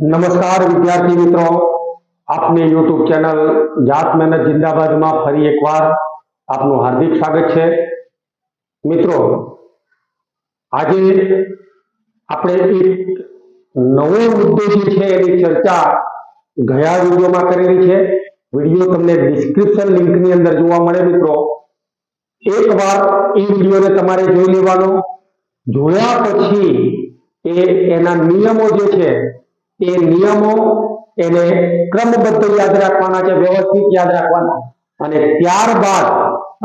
નમસ્કાર વિદ્યાર્થી મિત્રો. આપની યુટ્યુબ ચેનલ જાત મહેનત જિંદાબાદમાં ફરી એકવાર આપનું હાર્દિક સ્વાગત છે. મિત્રો, આજે આપણે એક નવો મુદ્દો જે છે એની ચર્ચા ગયા વિડીયોમાં કરેલી છે. વીડિયો તમને ડિસ્ક્રિપ્શન લિંકની અંદર જોવા મળે મિત્રો. એકવાર એ વિડીયોને તમારે જોઈ લેવાનો. જોયા પછી એ એના નિયમો જે છે એ નિયમો એને ક્રમબદ્ધ યાદ રાખવાના છે, વ્યવસ્થિત યાદ રાખવાના. અને ત્યારબાદ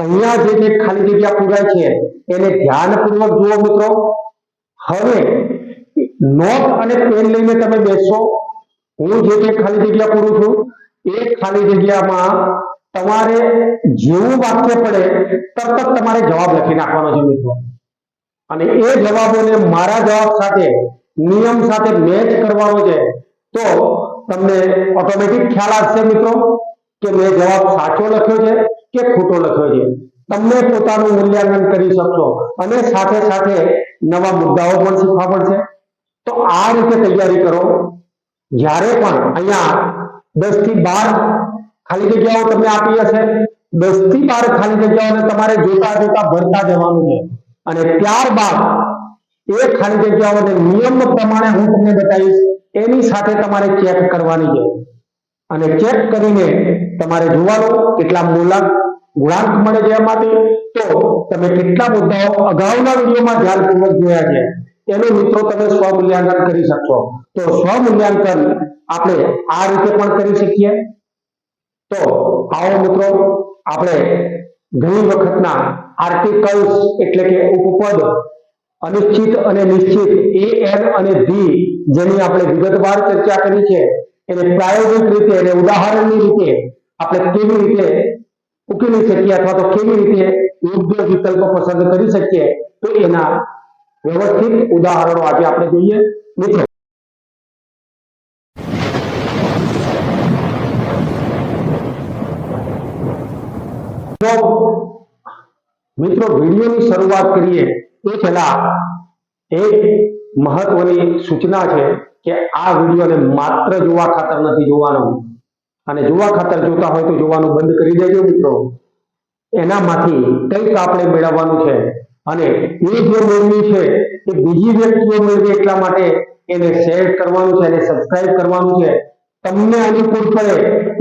અહીંયા જે જે ખાલી જગ્યા પૂરાય છે, એને ધ્યાનપૂર્વક જુઓ મિત્રો. હવે નોટ અને પેન લઈને તમે બેસો. હું જે જે ખાલી જગ્યા પૂરું છું, એ ખાલી જગ્યામાં તમારે જેવું વાક્ય પડે, તરત જ તમારે જવાબ લખી નાખવાનો છે મિત્રો. અને એ જવાબોને મારા જવાબ સાથે નિયમ સાથે મેચ કરવાનો છે, તો તમને ઓટોમેટિક ખ્યાલ આવશે મિત્રો, કે મેં જવાબ સાચો લખ્યો છે કે ખોટો લખ્યો છે. તમને પોતાનું મૂલ્યાંકન કરી શકશો અને સાથે સાથે નવા મુદ્દાઓ પણ શીખવા પડશે તો આ રીતે તૈયારી કરો. જ્યારે પણ અહીંયા દસથી બાર ખાલી જગ્યાઓ તમને આપી હશે, દસથી બાર ખાલી જગ્યાઓને તમારે જોતા જોતા ભરતા જવાનું છે. અને ત્યારબાદ એ ખાલી જગ્યાઓને નિયમ પ્રમાણે હું તમને બતાવીશ, એની સાથે તમારે ચેક કરવાની છે. અને ચેક કરીને તમારે જોવાનું કેટલા મૂલાંક ગુણાંક મળે છે એમાંથી. તો તમે કેટલા મુદ્દાઓ અગાઉના વિડીયોમાં ધ્યાનપૂર્વક જોયા છે. એનું મિત્રો તમે સ્વ મૂલ્યાંકન કરી શકશો. તો સ્વ મૂલ્યાંકન આપણે આ રીતે પણ કરી શકીએ. તો આવો મિત્રો, આપણે ઘણી વખતના આર્ટિકલ્સ એટલે કે ઉપપદ અનિશ્ચિત અને નિશ્ચિત, એ એન અને ધી જેની આપણે વિગતવાર ચર્ચા કરી છે, એને પ્રાયોગિક રીતે અને ઉદાહરણની રીતે આપણે કેવી રીતે ઉકેલી શકીએ અથવા તો કેવી રીતે યોગ્ય વિકલ્પો પસંદ કરી શકીએ, તો એના વ્યવસ્થિત ઉદાહરણો આજે આપણે જોઈએ. મિત્રો મિત્રો, વિડીયોની શરૂઆત કરીએ. એ પહેલા એક મહત્વની સૂચના છે કે આ વિડીયોને માત્ર જોવા ખાતર નથી જોવાનો. અને જોવા ખાતર જોતા હોય તો જોવાનું બંધ કરી દેજો મિત્રો. એનામાંથી કંઈક આપણે મેળવવાનું છે. અને એ જે મેળવી છે એ બીજી વ્યક્તિઓ મેળવે એટલા માટે એને શેર કરવાનું છે એને સબસ્ક્રાઇબ કરવાનું છે. તમને અનુકૂળ પડે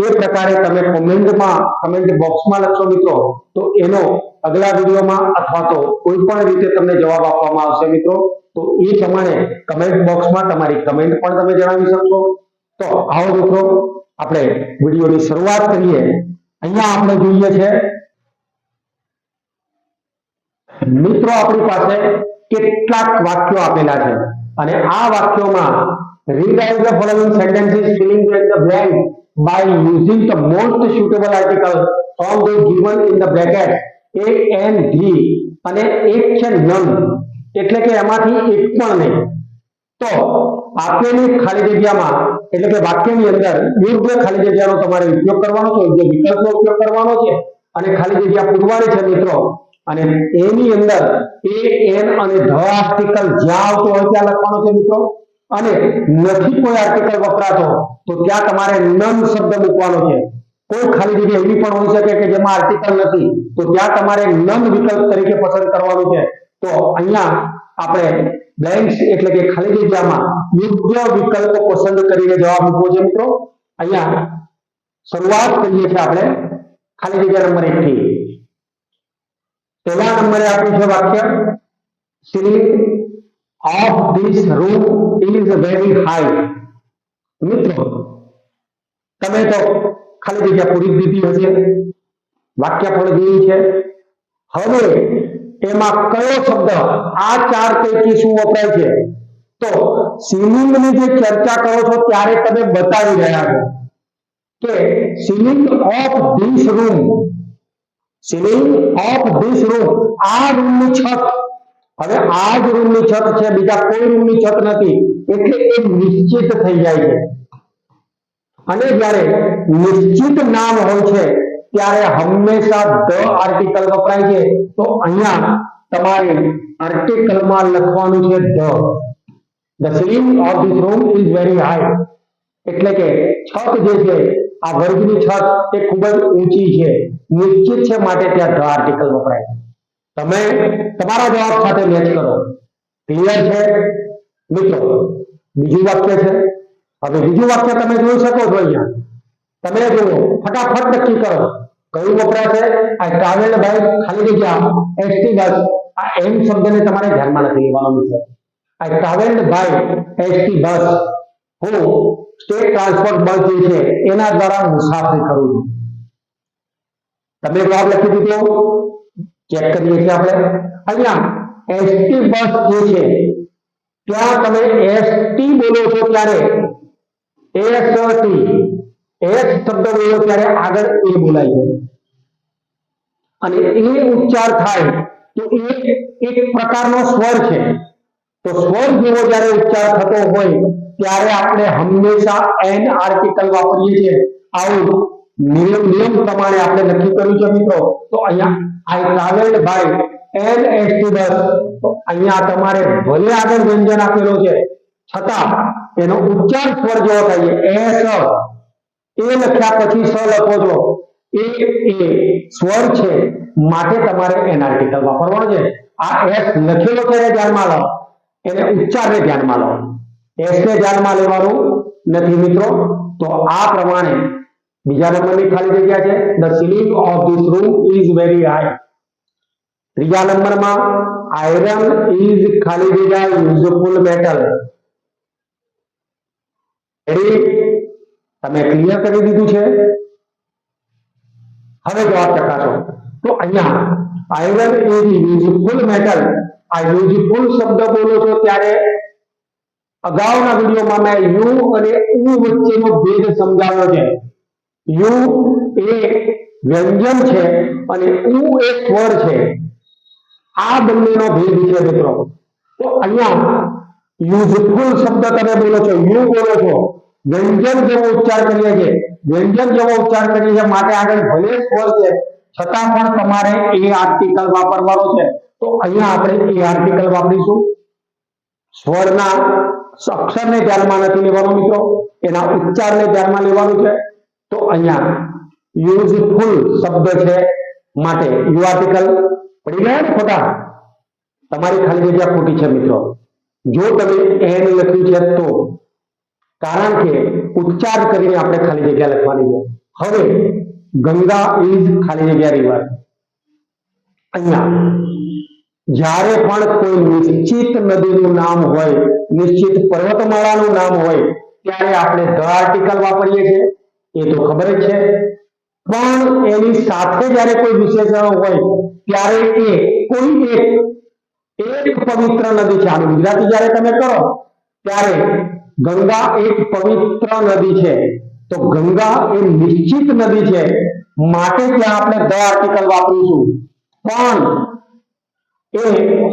એ પ્રકારે તમે કોમેન્ટમાં કમેન્ટ બોક્સમાં લખશો મિત્રો. તો એનો અગલા વિડીયોમાં અથવા તો કોઈ પણ રીતે તમને જવાબ આપવામાં આવશે મિત્રો. તો એ પ્રમાણે કમેન્ટ બોક્સમાં તમારી કમેન્ટ પણ તમે જણાવી શકશો. તો આવો મિત્રો, આપણે વિડીયોની શરૂઆત કરીએ. અહીંયા આપણે જોઈએ છે, મિત્રો આપણી પાસે કેટલાક વાક્યો આપેલા છે. અને આ વાક્યોમાં rewrite the following sentences, filling in the blank by using the most suitable article from the given in the bracket. A and d અને એક છે નન એટલે કે એમાંથી એક પણ નહીં. તો આપેલી ખાલી જગ્યામાં, એટલે કે વાક્યની અંદર યોગ્ય ખાલી જગ્યાનો તમારે ઉપયોગ કરવાનો છે, યોગ્ય વિકલ્પનો ઉપયોગ કરવાનો છે અને ખાલી જગ્યા પૂરવાની છે મિત્રો. અને એની અંદર એ એન અને ધ આર્ટિકલ જ્યાં આવતો હોય ત્યાં લખવાનો છે મિત્રો. અને નથી કોઈ આર્ટિકલ વપરાતો, તો ત્યાં તમારે નન શબ્દ મૂકવાનો છે? કોઈ ખાલી જગ્યા એવી પણ હોઈ શકે કે જેમાં આર્ટિકલ નથી. તો ત્યાં તમારે નન વિકલ્પ તરીકે પસંદ કરવાનું છે. તો અહીંયા આપણે બ્લેન્ક્સ એટલે કે ખાલી જગ્યામાં યોગ્ય વિકલ્પ પસંદ કરીને જવાબ મૂકવો છે મિત્રો. અહીંયા શરૂઆત કરીએ છીએ આપણે ખાલી જગ્યા નંબર એક થી. પહેલા નંબરે આપ્યું છે વાક્ય. Ceiling of this room is very high મિત્રો તમે તો ખાલી જગ્યા પૂરી દીધી હશે વાક્ય પણ જોયું છે હવે એમાં કયો શબ્દ આ ચાર પૈકી શું વપરાય છે તો સીલિંગની જે ચર્ચા કરો છો ત્યારે તમે બતાવી રહ્યા છો કે ceiling of this room ceiling of this room આ રૂમની છત હવે આ જ રૂમની છત છે, બીજા કોઈ રૂમની છત નથી. એટલે એ નિશ્ચિત થઈ જાય છે. અને જ્યારે નિશ્ચિત નામ હોય છે, ત્યારે હંમેશા ધ આર્ટિકલ વપરાય છે. તો અહીંયા તમારે આર્ટિકલમાં લખવાનું છે the. The ceiling of this room is very high એટલે કે છત જે છે, આ વર્ગની છત એ ખૂબ જ ઊંચી છે. નિશ્ચિત છે માટે ત્યાં ધ આર્ટિકલ વપરાય છે. તમે તમારા જવાબ સાથે મેચ કરો. ક્લિયર છે? મિત્રો, બીજું વાક્ય છે? હવે બીજું વાક્ય તમે જોઈ શકો છો અહીંયા. તમે જુઓ, ફટાફટ નક્કી કરો. કયું વપરાય છે? આ ટ્રાવેલ્ડ બાય ખાલી જગ્યા એસટી બસ, આ એમ શબ્દને તમારે ધ્યાનમાં નથી લેવાનો છે આ ટ્રાવેલ્ડ બાય એસટી બસ, હું સ્ટેટ ટ્રાન્સપોર્ટ બસ જે છે, એના દ્વારા મુસાફરી કરું છું. તમે જવાબ લખી દીધો? ચેક કરીએ છીએ આપણે અહીંયા એસટી બસ જે છે, ત્યાં તમે એસટી બોલો છો ત્યારે એસટી એસ શબ્દ બોલો ત્યારે આગળ એ બોલાય છે. અને એ ઉચ્ચાર થાય તો એ એક પ્રકારનો સ્વર છે. તો સ્વર જેવો જ્યારે ઉચ્ચાર થતો હોય, ત્યારે આપણે હંમેશા એન આર્ટિકલ વાપરીએ છીએ. આવું નિયમ નિયમ પ્રમાણે આપણે નક્કી કર્યું છે મિત્રો. તો અહીંયા એન એસટી બસ તો અહીંયા તમારે ભલે આગળ વ્યંજન આપેલો છે. છતાં એનો ઉચ્ચાર સ્વર જેવો થાય એસ એ લખ્યા પછી સ લખો છો. એ એ સ્વર છે માટે તમારે એનાર્ટિકલ વાપરવાનો છે. આ એસ લખેલો છે એને ધ્યાનમાં લો? એને ઉચ્ચારને ધ્યાનમાં લો. એસ ને ધ્યાનમાં લેવાનું નથી મિત્રો. તો આ પ્રમાણે બીજા નંબરની ખાલી જગ્યા છે. The ceiling of this room is very high ત્રીજા નંબરમાં આયરન ઇઝ ખાલી જગ્યા યુઝફુલ મેટલ રેડી તમે ક્લિયર કરી દીધું છે? હવે જવાબ ચકાસો. તો અહીંયા આયરન ઇઝ યુઝફુલ મેટલ આ યુઝફુલ શબ્દ બોલો છો ત્યારે અગાઉના વિડીયોમાં મેં યુ અને ઉ વચ્ચેનો ભેદ સમજાવ્યો છે. યુ એ વ્યંજન છે અને ઉ એ સ્વર છે. આ બંનેનો ભેદ છે મિત્રો. તો અહીંયા યુઝફુલ શબ્દ તમે બોલો છો, યુ બોલો છો. વ્યંજન જેવો ઉચ્ચાર કરીએ છીએ. વ્યંજન જેવો ઉચ્ચાર કરીએ છીએ માટે આગળ ભલે સ્વર છે, છતાં પણ તમારે એ આર્ટિકલ વાપરવાનો છે. તો અહીંયા આપણે એ આર્ટિકલ વાપરીશું. સ્વરના અક્ષરને ધ્યાનમાં નથી લેવાનો મિત્રો. એના ઉચ્ચારને ધ્યાનમાં લેવાનું છે. તો અહીંયા યુઝફુલ શબ્દ છે માટે યુ આર્ટિકલ પડી ગયા ખોટા. તમારી ખાલી જગ્યા ખોટી છે મિત્રો. જો તમે એન લખ્યું છે તો. કારણ કે ઉચ્ચાર કરીને આપણે ખાલી જગ્યા લખવાની છે. હવે ગંગા ઇઝ ખાલી જગ્યા રિવર અહીંયા જ્યારે પણ કોઈ નિશ્ચિત નદીનું નામ હોય, નિશ્ચિત પર્વતમાળાનું નામ હોય, ત્યારે આપણે ધ આર્ટિકલ વાપરીએ છીએ. એ તો ખબર જ છે. પણ એની સાથે જ્યારે કોઈ વિશેષણો હોય, ત્યારે એ કોઈ એક એક પવિત્ર નદી છે. આનું ગુજરાતી જ્યારે તમે કરો, ત્યારે ગંગા એક પવિત્ર નદી છે. તો ગંગા એ નિશ્ચિત નદી છે. માટે ત્યાં આપણે ધ આર્ટિકલ વાપરીશું. પણ એ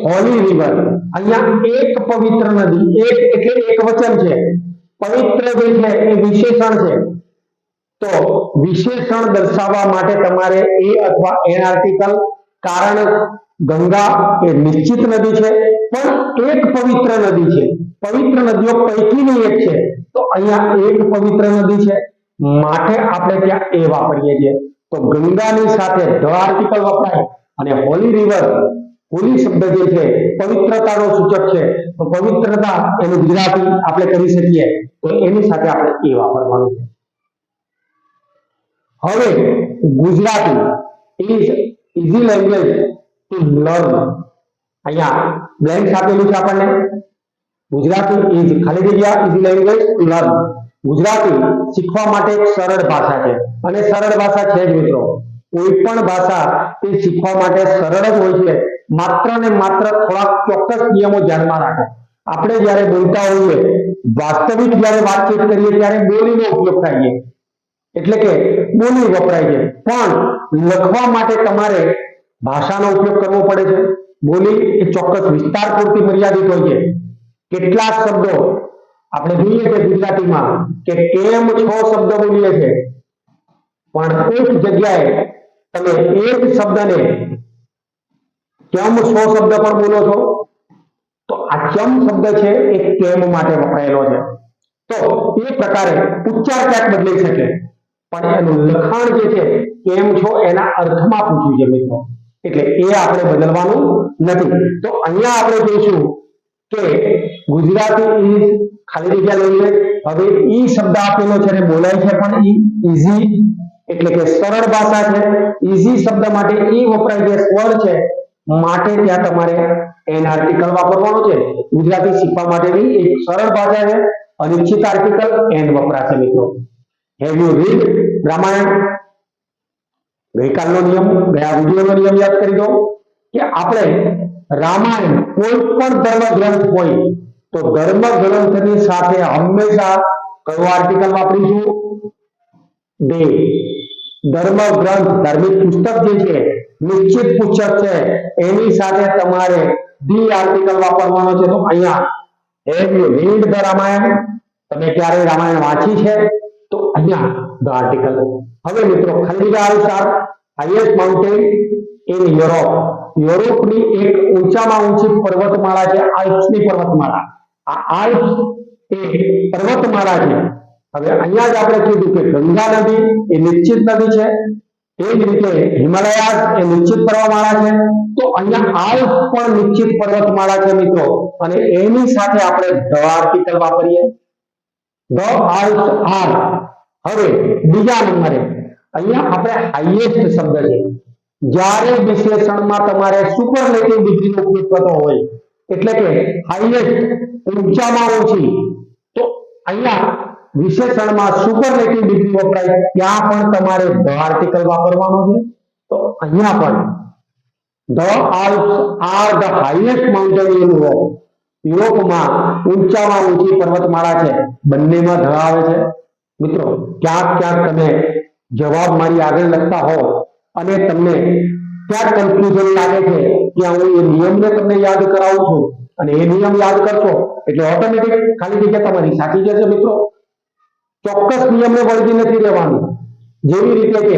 હોલી રિવર અહીંયા એક પવિત્ર નદી, એક એટલે એક વચન છે. પવિત્ર જે છે, એ વિશેષણ છે. તો વિશેષણ દર્શાવવા માટે તમારે એ અથવા એન આર્ટિકલ કારણ ગંગા એ નિશ્ચિત નદી છે, પણ એક પવિત્ર નદી છે. પવિત્ર નદીઓ પૈકીની એક છે. તો અહીંયા એક પવિત્ર નદી છે. માટે આપણે ત્યાં એ વાપરીએ છીએ. તો ગંગાની સાથે ધ આર્ટિકલ વપરાય અને હોલી રિવર હોલી શબ્દ જે છે, પવિત્રતાનો સૂચક છે. તો પવિત્રતા એનું ગુજરાતી આપણે કરી શકીએ. તો એની સાથે આપણે એ વાપરવાનું છે. હવે Gujarati is easy language to learn અહીંયા બ્લેન્ક્સ આપેલું છે આપણને. ગુજરાતી ઇઝ ખાલી જગ્યા easy language to learn Gujarati શીખવા માટે સરળ ભાષા છે. અને સરળ ભાષા છે જ મિત્રો. કોઈ પણ ભાષા એ શીખવા માટે સરળ જ હોય છે. માત્ર ને માત્ર થોડાક ચોક્કસ નિયમો ધ્યાનમાં રાખો. આપણે જ્યારે બોલતા હોઈએ, વાસ્તવિક જ્યારે વાતચીત કરીએ, ત્યારે બોલીનો ઉપયોગ થાય છે. એટલે કે બોલી વપરાય છે. પણ લખવા માટે તમારે ભાષાનો ઉપયોગ કરવો પડે છે. બોલી એ ચોક્કસ વિસ્તાર પૂરતી મર્યાદિત હોય છે. કેટલા શબ્દો આપણે જોઈએ છીએ ગુજરાતીમાં કે કેમ છ શબ્દ બોલીએ છે. પણ એક જગ્યાએ તમે એક શબ્દને કેમ છ શબ્દ પણ બોલો છો, તો આ ચમ શબ્દ છે એ કેમ માટે વપરાયેલો છે. તો એ પ્રકારે ઉચ્ચાર ક્યાંક બદલાઈ શકે. પણ એનું લખાણ જે છે, કેમ છો એના અર્થમાં પૂછ્યું છે મિત્રો. એટલે એ આપણે બદલવાનું નથી. તો અહીંયા આપણે જોઈશું કે ગુજરાતી ઇઝ ખાલી જગ્યા લઈએ હવે ઈ શબ્દ આપેલો છે બોલાય છે પણ ઈ ઈઝી એટલે કે સરળ ભાષા છે. ઈઝી શબ્દ માટે ઈ વપરાય છે સ્વર છે, માટે ત્યાં તમારે એન આર્ટિકલ વાપરવાનો છે. ગુજરાતી શીખવા માટેની એક સરળ ભાષા છે. અનિશ્ચિત આર્ટિકલ એન વપરાશે મિત્રો. Have you read Ramayana. ગઈકાલનો નિયમ, ગયા વિડીયોનો નિયમ યાદ કરી દો કે આપણે રામાયણ કોઈ પણ ધર્મ ગ્રંથ હોય તો ધર્મ ગ્રંથની સાથે હંમેશા કયો આર્ટિકલ વાપરીશું? બે. ધર્મ ગ્રંથ ધાર્મિક પુસ્તક જે છે, નિશ્ચિત પુસ્તક છે, એની સાથે તમારે ડી આર્ટિકલ વાપરવાનો છે. તો અહીંયા have you read the Ramayana તમે ક્યારે રામાયણ વાંચી છે? તો અહીંયા ધ આર્ટિકલ. હવે મિત્રો ખંડિકા અનુસાર હાઈએસ્ટ માઉન્ટેન ઇન યુરોપ યુરોપની એક ઊંચામાં ઊંચી પર્વતમાળા છે, આલ્પ્સની પર્વતમાળા. આ આલ્પ્સ એ પર્વતમાળા છે. હવે અહીંયા જ આપણે કીધું કે ગંગા નદી એ નિશ્ચિત નદી છે. એ જ રીતે હિમાલયાસ એ નિશ્ચિત પર્વતમાળા છે. તો અહીંયા આલ્પ્સ પણ નિશ્ચિત પર્વતમાળા છે મિત્રો. અને એની સાથે આપણે ધ આર્ટિકલ વાપરીએ. The Alps are. હવે બીજા નંબરે, અહીંયા આપણે હાઈએસ્ટ શબ્દ છે. જ્યારે વિશેષણમાં તમારે સુપરલેટિવ ડિગ્રીનો ઉપયોગ થતો હોય, એટલે કે હાઈએસ્ટ ઊંચામાં ઊંચી તો અહીંયા વિશેષણમાં સુપરલેટિવ ડિગ્રી વપરાય ત્યાં પણ તમારે ધ આર્ટિકલ વાપરવાનો છે. તો અહીંયા પણ the Alps are the highest mountain in Europe યુરોપમાં ઊંચામાં ઊંચી પર્વતમાળા છે. બંનેમાં ધ આવે છે. મિત્રો ક્યાંક ક્યાંક તમે જવાબ મારી આગળ લખતા હો અને તમને ક્યાંક કન્ફ્યુઝન લાગે છે ત્યાં હું એ નિયમને તમને યાદ કરાવું છું અને એ નિયમ યાદ કરશો એટલે ઓટોમેટિક ખાલી જગ્યા તમારી સાચી જશે મિત્રો. ચોક્કસ નિયમને વળગી નથી રહેવાનું. જેવી રીતે કે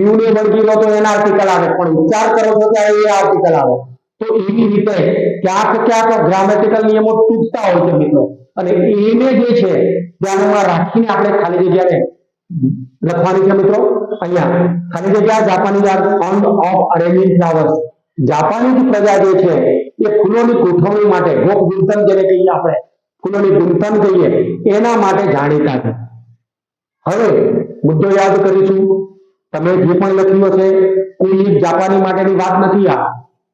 યુ ને વળગી લો તો એના આર્ટિકલ આવે, પણ ઉચ્ચાર કરો છો ત્યારે એ આર્ટિકલ આવે. તો એવી રીતે ક્યાંક ક્યાંક ગ્રામેટિકલ નિયમો તૂટતા હોય છે મિત્રો. અને એને જે છે ધ્યાનમાં રાખીને આપણે ખાલી જગ્યાને લખવાની છે મિત્રો, અહીંયા. ખાલી જગ્યા જાપાની fond of arranging flowers Japanese પ્રજા જે છે, એ ફૂલોની ગોઠવણી માટે, ગોપ ગુંથન જેને કહીએ આપણે, ફૂલોની ગુંથન કહીએ, એના માટે જાણીતા છે. હવે, મુદ્દો યાદ કરીશું. તમે જે પણ લખ્યું છે કોઈ જાપાની માટેની વાત નથી આ.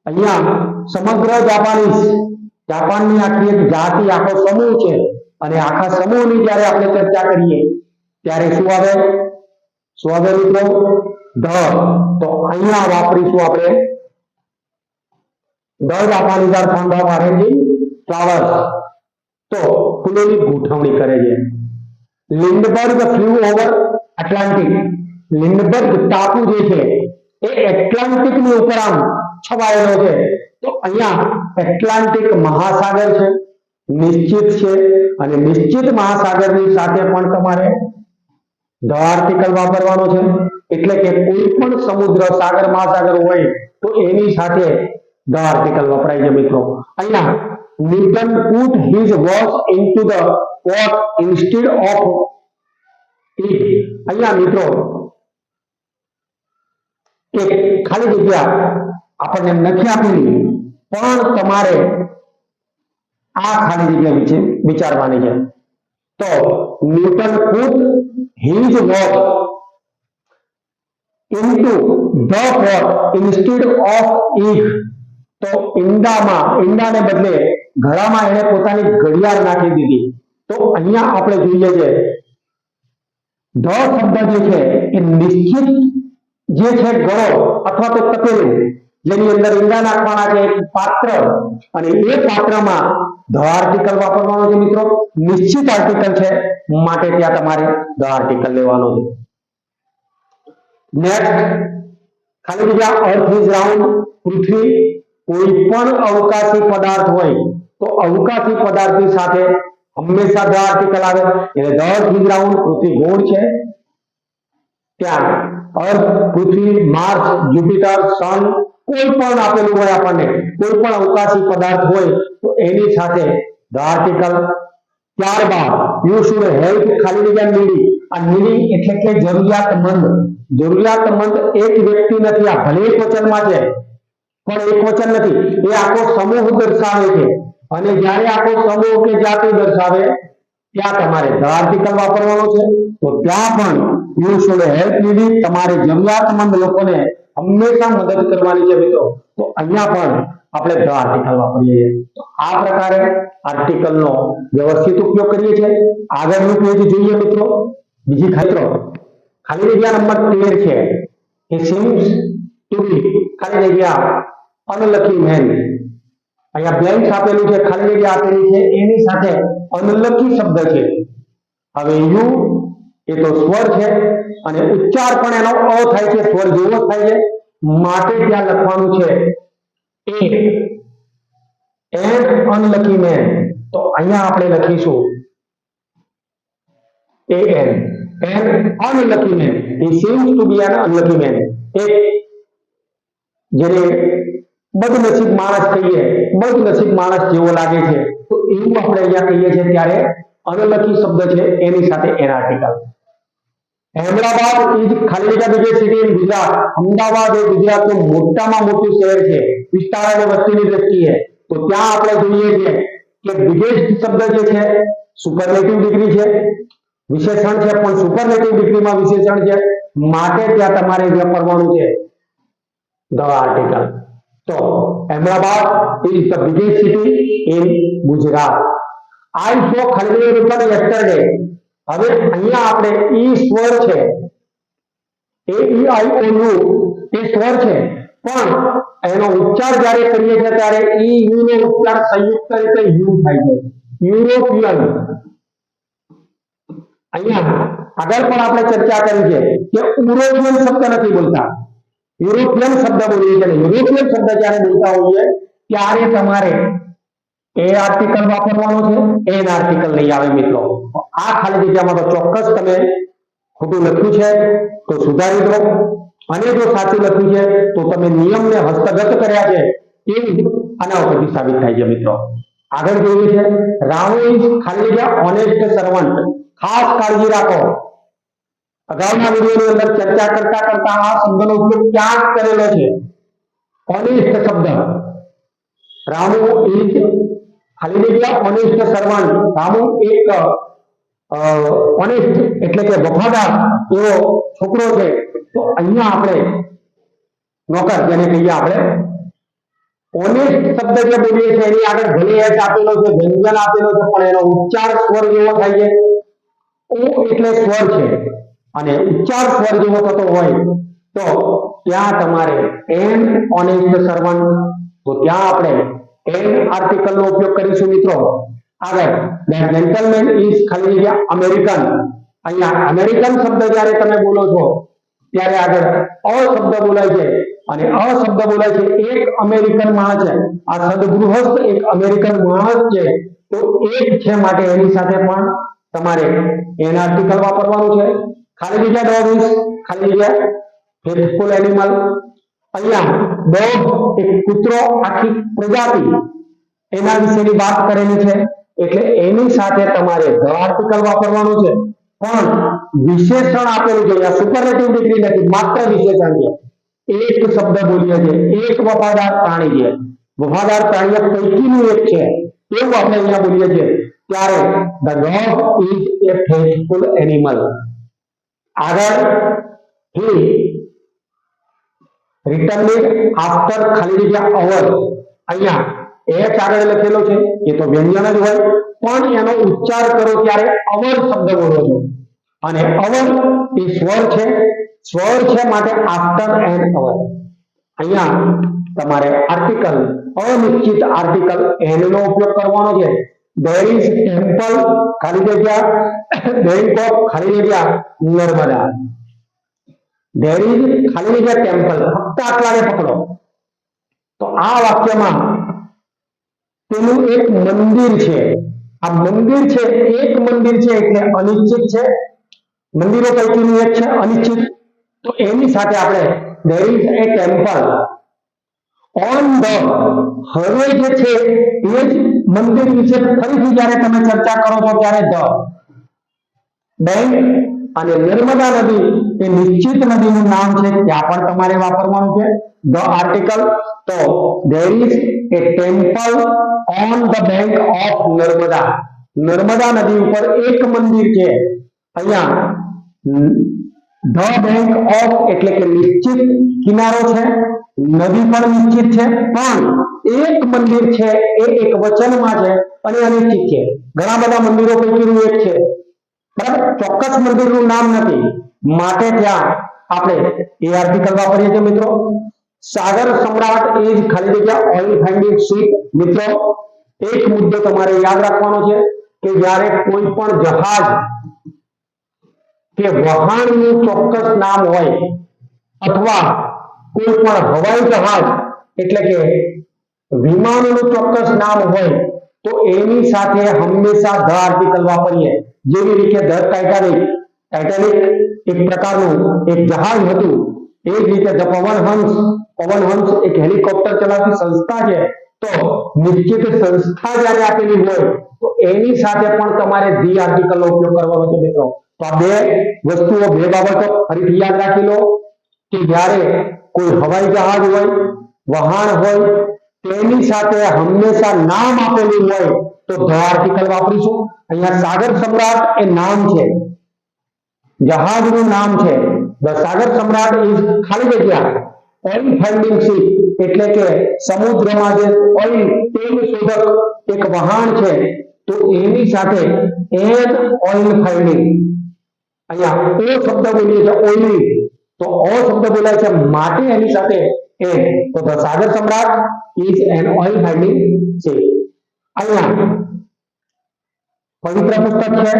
અહીંયા સમગ્ર જાપાનીઝ જાપાનની આખી એક જાતિ, આખો સમૂહ છે. અને આખા સમૂહની જ્યારે આપણે ચર્ચા કરીએ, ત્યારે શું આવે? શું આવે મિત્રો? ધ તો અહીંયા વાપરીશું આપણે the Japanese are fond of arranging flowers તો ફૂલોની ગોઠવણી કરે છે. Lindbergh flew over Atlantic Lindbergh ટાપુ જે છે, એ એટલાન્ટિકની ઉપર આમ છવાયેલો છે. તો અહીંયા એટલાન્ટિક મહાસાગર છે, નિશ્ચિત છે અને નિશ્ચિત મહાસાગરની સાથે પણ તમારે ધ આર્ટિકલ વાપરવાનો છે. એટલે કે કોઈ પણ સમુદ્ર સાગર મહાસાગર હોય તો એની સાથે ધ આર્ટિકલ વપરાય છે મિત્રો. અહીંયા Newton put his watch into the pot instead of it અહીંયા મિત્રો એક ખાલી જગ્યા આપણને નથી આપેલી, પણ તમારે આ ખાલી જગ્યા વિશે વિચારવાની છે. તો Newton put his watch into the pot instead of egg તો ઈંડામાં, ઈંડાને બદલે ઘડામાં એને પોતાની ઘડિયાળ નાખી દીધી. તો અહીંયા આપણે જોઈએ છે, ધ શબ્દ જે છે, એ નિશ્ચિત જે છે ગળો અથવા તો તપેલું. જેની અંદર ઈંડા નાખવાના છે પાત્ર. અને એ પાત્રમાં ધ આર્ટિકલ વાપરવાનો છે મિત્રો. નિશ્ચિત આર્ટિકલ છે, માટે ત્યાં તમારે ધ આર્ટિકલ લેવાનો છે. નેક્સ્ટ ખાલી જગ્યા અર્થ ઇઝ રાઉન્ડ પૃથ્વી કોઈ પણ અવકાશી પદાર્થ હોય, તો અવકાશી પદાર્થની સાથે હંમેશા ધ આર્ટિકલ આવે. એટલે ધ અર્થ ઇઝ રાઉન્ડ પૃથ્વી ગોળ છે. ત્યાં અર્થ પૃથ્વી, માર્સ, જુપિટર સન કોઈ પણ આપેલું હોય આપણને, કોઈ પણ અવકાશી પદાર્થ હોય, તો એની સાથે ધ આર્ટિકલ ત્યારબાદ યુ શુડ હેલ્પ ખાલી જગ્યા નીડી આ નીડી એટલે કે જરૂરિયાતમંદ. જરૂરિયાતમંદ એક વ્યક્તિ નથી, આ ભલે એક વચનમાં છે, પણ એક વચન નથી. એ આખો સમૂહ દર્શાવે છે. અને જ્યારે આખો સમૂહ કે જાતિ દર્શાવે, ત્યાં તમારે the article વાપરવાનો છે. તો ત્યાં પણ યુ શુડ હેલ્પ નીડી તમારે જરૂરિયાતમંદ લોકોને હંમેશા મદદ કરવાની છે મિત્રો. તો અહીંયા પણ આપણે the article વાપરીએ. છીએ તો આ પ્રકારે આર્ટિકલ નો વ્યવસ્થિત ઉપયોગ કરીએ છીએ. આગળનું પેજ જોઈએ મિત્રો. બીજી ખાતરો. ખાલી જગ્યા નંબર તેર છે. એ seems to be ખાલી જગ્યા અનલકી મેન. અહીંયા બ્લેન્ક્સ આપેલું છે, ખાલી જગ્યા આપેલી છે. એની સાથે અનલકી શબ્દ છે. હવે યુ એ તો સ્વર છે અને ઉચ્ચાર પણ એનો અ થાય છે, સ્વર જેવો થાય છે. માટે ત્યાં લખવાનું છે એ મેન તો અહીંયા આપણે લખીશું a an an unlucky man he seems to be an unlucky man. એક. જેને બદનસીબ માણસ કહીએ, બદનસીબ માણસ જેવો લાગે છે. તો એવું આપણે અહીંયા કહીએ છીએ ત્યારે અનલકી શબ્દ છે એની સાથે એન આર્ટિકલ અહેમદાબાદ ઇઝ ખાલી જગ્યા બીજી સિટી ઇન ગુજરાત. અમદાવાદ એ ગુજરાતનું મોટામાં મોટું શહેર છે. વિસ્તાર અને વસ્તીની દ્રષ્ટિએ. તો ત્યાં આપણે જોઈએ છીએ કે બિગેસ્ટ શબ્દ જે છે સુપરલેટિવ ડિગ્રી છે. વિશેષણ છે, પણ સુપરલેટિવ ડિગ્રીમાં વિશેષણ છે. માટે ત્યાં તમારે વાપરવાનું છે, દવા આર્ટિકલ તો Ahmedabad is the biggest city in Gujarat. I saw ખાલી રિપોર્ટ yesterday હવે અહીંયા આપણે ઈ સ્વર છે. એ ઈ આઈ ઓ એ સ્વર છે. પણ એનો ઉચ્ચાર જ્યારે કરીએ છીએ ત્યારે ઈ યુ નો ઉચ્ચાર સંયુક્ત રીતે યુ થાય છે. યુરોપિયન અહીંયા આગળ પણ આપણે ચર્ચા કરી છે કે યુરોપિયન શબ્દ નથી બોલતા. યુરોપિયન શબ્દ બોલીએ છીએ યુરોપિયન શબ્દ જ્યારે બોલતા હોઈએ, ત્યારે તમારે એ આર્ટિકલ વાપરવાનો છે એન આર્ટિકલ નહીં આવે મિત્રો. આ ખાલી જગ્યામાં તો ચોક્કસ તમે ખોટું લખ્યું છે, તો સુધારી દો. અને જો સાચું લખ્યું છે, તો તમે નિયમને હસ્તગત કર્યા છે, એવું આના ઉપરથી સાબિત થાય છે મિત્રો. આગળ જોઈએ છે રાવુ ઇઝ ખાલી જગ્યા ઓનેસ્ટ સર્વન્ટ ખાસ કાળજી રાખો. અગાઉના વિડીયોની અંદર ચર્ચા કરતા કરતા આ શબ્દનો ઉપયોગ ક્યાંક કરેલો છે. ઓનેસ્ટ શબ્દ. રામુ ઇઝ ખાલી જગ્યા ઓનેસ્ટ સર્વન્ટ રામુ એક ઓનેસ્ટ એટલે કે વફાદાર એવો છોકરો છે, તો અહીંયા આપણે નોકર જેને કહીએ આપણે ઓનેસ્ટ શબ્દ જે બોલીએ છીએ, એની આગળ ભલે એચ આપેલો છે, વ્યંજન આપેલો છે, પણ એનો ઉચ્ચાર સ્વર જેવો થાય છે. ઓ એટલે સ્વર છે. અને ઉચ્ચાર સ્વર જેવો થતો હોય, તો ત્યાં તમારે એમ ઓનેસ્ટ સર્વન્ટ તો ત્યાં આપણે એન આર્ટિકલ નો ઉપયોગ કરીશું મિત્રો. આગળ ધ જેન્ટલમેન ઇઝ ખાલી જગ્યા અમેરિકન અહીંયા અમેરિકન શબ્દ જ્યારે તમે બોલો છો, ત્યારે આગળ અ શબ્દ બોલાય છે. અને અ શબ્દ બોલાય છે એક અમેરિકન માણસ છે. આ સદગૃહસ્થ એક અમેરિકન માણસ છે. તો એક છે માટે એની સાથે પણ તમારે એન આર્ટિકલ વાપરવાનું છે. ખાલી જગ્યા ડોગ ખાલી જગ્યા ફેથફુલ એનિમલ અહીંયા ડોગ એક કૂતરો આખી પ્રજાતિ. એના વિશેની વાત કરેલી છે, એટલે એની સાથે તમારે ધ આર્ટિકલ વાપરવાનું છે. પણ વિશેષણ આપેલું છે અહીંયા સુપરલેટિવ ડિગ્રી નથી, માત્ર વિશેષણ છે. એક શબ્દ બોલીએ છે એક વફાદાર પ્રાણી છે. વફાદાર પ્રાણીઓ પૈકીનું એક છે. એવું આપણે અહીંયા બોલીએ છીએ. ત્યારે the dog is a faithful animal આગળ returned after ખાલી જગ્યા અવર અહીંયા એચ આગળ લખેલો છે એ તો વ્યંજન જ હોય, પણ એનો ઉચ્ચાર કરો ત્યારે અવર શબ્દ બોલો છો. અને અવર એ સ્વર છે સ્વર છે માટે આફ્ટર એન્ડ અવર અહીંયા તમારે આર્ટિકલ અનિશ્ચિત આર્ટિકલ એન નો ઉપયોગ કરવાનો છે. There is temple, ખાલી જગ્યા બેંક ઓફ ખાલી જગ્યા, નર્મદા. There ઇઝ ખાલી જગ્યા ટેમ્પલ ફક્ત આટલાને પકડો. તો આ વાક્યમાં તેનું એક મંદિર છે. આ મંદિર છે, એક મંદિર છે એટલે અનિશ્ચિત છે. મંદિરો પૈકીનું એક છે, અનિશ્ચિત. તો એની સાથે આપણે there is a temple on the હવે જે છે, એ જ મંદિર વિશે ફરીથી જ્યારે તમે ચર્ચા કરો છો ત્યારે ધ બેંક અને નર્મદા નદી, એ નિશ્ચિત નદીનું નામ છે, ત્યાં પણ તમારે વાપરવાનું છે. ધ આર્ટિકલ તો there is a temple on the bank of Narmada. Narmada નદી ઉપર એક મંદિર છે. અહીંયા, ધ બેંક ઓફ એટલે કે નિશ્ચિત કિનારો છે. નદી પણ નિશ્ચિત છે, પણ એક મંદિર છે, એ એક વચનમાં છે અને અનિશ્ચિત છે. ઘણા બધા મંદિરો પૈકીનું એક છે. બરાબર? ચોક્કસ મંદિરનું નામ નથી. માટે ત્યાં આપણે એ આર્ટિકલ વાપરીએ છીએ મિત્રો. સાગર સમ્રાટ ઇઝ ખાલી જગ્યા ઓઇલ ફાઇન્ડિંગ શીપ મિત્રો, એક મુદ્દો તમારે યાદ રાખવાનો છે કે જ્યારે કોઈ પણ જહાજ કે વહાણનું ચોક્કસ નામ હોય અથવા કોઈ પણ હવાઈ જહાજ, એટલે કે વિમાનનું ચોક્કસ નામ હોય તો એની સાથે હંમેશા ધ આર્ટિકલ વાપરીએ જેવી રીતે ધ ટાઇટાનિક ટાઇટાનિક એક પ્રકારનું એક જહાજ હતું એ જ રીતે ધ પવનહંસ પવનહંસ એક હેલિકોપ્ટર ચલાવતી સંસ્થા છે તો નિશ્ચિત સંસ્થા જ્યારે આપેલી હોય, તો એની સાથે પણ તમારે ધી આર્ટિકલ નો ઉપયોગ કરવાનો છે મિત્રો. તો આ બે વસ્તુઓ, બે બાબતો ફરીથી યાદ રાખી લો કે જ્યારે કોઈ હવાઈ જહાજ હોય, વહાણ હોય તેની સાથે હંમેશા નામ આપેલું હોય તો ધ આર્ટિકલ વાપરીશું અહીંયા સાગર સમ્રાટ એ નામ છે જહાજનું નામ છે ધ સાગર સમ્રાટ ઇઝ ખાલી જગ્યા ઓઇલ ફાઇન્ડિંગ શીપ એટલે કે સમુદ્રમાં જે ઓઇલ તેલ શોધક એક વહાણ છે તો એની સાથે એન ઓઇલ ફાઇન્ડિંગ અહીંયા ઓ શબ્દ બોલીએ છે ઓઇલી તો ઓ શબ્દ બોલાય છે માટે એની સાથે એ તો ધ સાગર સમ્રાટ ઇઝ એન ઓઇલ ફાઇન્ડિંગ છે અહીંયા પવિત્ર પુસ્તક છે.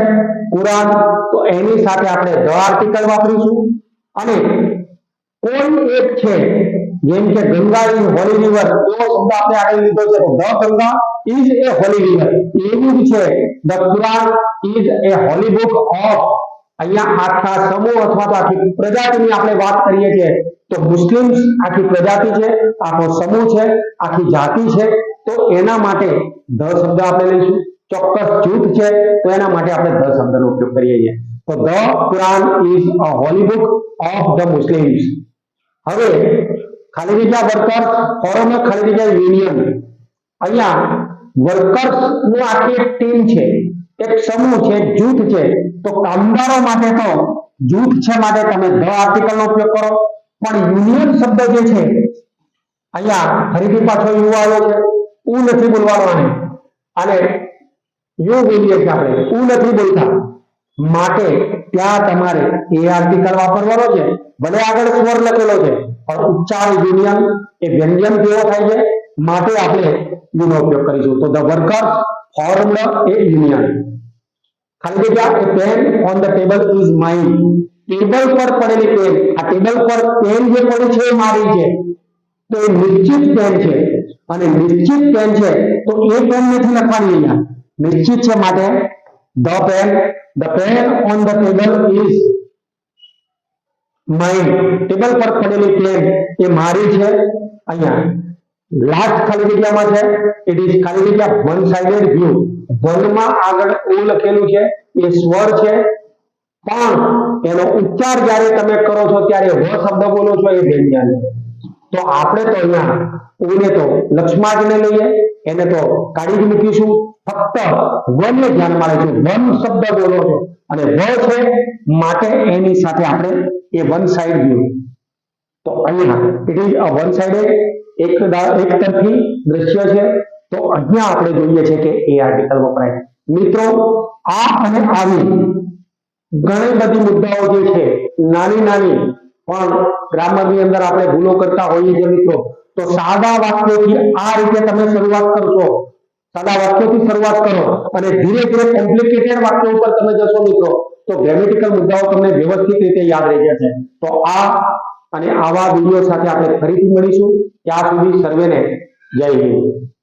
કુરાન તો એની સાથે આપણે ધ આર્ટિકલ વાપરીશું. અને કોઈ એક છે? જેમ કે ગંગા ઇઝ હોલી રિવર, એવો શબ્દ આપણે આગળ લીધો છે. તો the Ganga is a holy river. એવું જ છે. The Quran is a holy book of અહીંયા આખા સમૂહ અથવા તો આખી પ્રજાતિની આપણે વાત કરીએ છીએ, તો મુસ્લિમ આખી પ્રજાતિ છે, આખો સમૂહ છે, આખી જાતિ છે, તો એના માટે ધ શબ્દ આપણે લઈશું. ચોક્કસ જૂથ છે, તો એના માટે આપણે ધ શબ્દનો ઉપયોગ કરીએ છીએ. તો the Quran is a holy book of the Muslims. હવે ખાલી જગ્યા વર્કર્સ, ફોરમ ખાલી જગ્યા યુનિયન. અહીંયા વર્કર્સનું આખી ટીમ છે. એક સમૂહ છે, જૂથ છે, તો કામદારો માટે તો જૂથ છે માટે તમે ધ આર્ટિકલ નો ઉપયોગ કરો. પણ યુનિયન શબ્દ જે છે, અહીંયા ફરીથી પાછો યુ આવ્યો છે. ઉ નથી બોલવાનો આને. અને યુ બોલીએ છીએ આપણે. ઉ નથી બોલતા. માટે ત્યાં તમારે એ આર્ટિકલ વાપરવાનો છે. ભલે આગળ સ્વર લખેલો છે, પણ ઉચ્ચાર યુનિયન એ વ્યંજન કેવો થાય છે. માટે આપણે યુ નો ઉપયોગ કરીશું. તો the workers formed a union ખાલી જગ્યા a pen on the table is mine table પર પડેલી પેન આ ટેબલ પર પેન જે પડી છે એ મારી છે. તો એ નિશ્ચિત પેન છે. અને નિશ્ચિત પેન છે તો એ પેન નથી લખવાની અહીંયા. નિશ્ચિત છે માટે the pen the pen on the table is mine table પર પડેલી પેન એ મારી છે અહીંયા. લાસ્ટ ખાલી જગ્યામાં છે. ઇટ ઇઝ ખાલી જગ્યા વન સાઇડેડ વ્યૂ વનમાં આગળ ઓ લખેલું છે. એ સ્વર છે. પણ એનો ઉચ્ચાર જ્યારે તમે કરો છો, ત્યારે વ શબ્દ બોલો છો, એ વ્યંજન તો આપણે તો અહીંયા ઓને તો લક્ષ્માજને લઈએ, એને તો કાઢી જ મૂકીશું. ફક્ત વનને ધ્યાનમાં લઈશું વન શબ્દ બોલો છો. અને વ છે માટે એની સાથે આપણે એ વન સાઇડ વ્યૂ તો અહીંયા it is a one sided એક એક તરફી દ્રશ્ય છે. તો અહીંયા આપણે જોઈએ છે કે એ આર્ટિકલ વપરાય મિત્રો, આ અને આવી ઘણી બધી મુદ્દાઓ જે છે, નાની નાની, પણ ગ્રામરની અંદર આપણે ભૂલો કરતા હોઈએ છીએ મિત્રો. તો સાદા વાક્યોથી આ રીતે તમે શરૂઆત કરશો સાદા વાક્યોથી શરૂઆત કરો અને ધીરે ધીરે કોમ્પ્લિકેટેડ વાક્યો ઉપર તમે જશો મિત્રો. તો ગ્રેમેટિકલ મુદ્દાઓ તમને વ્યવસ્થિત રીતે યાદ રહી જશે. તો આ અને આવા વીડિયો સાથે આપણે ફરીથી મળીશું. ત્યાં સુધી સર્વેને જય હિન્દ.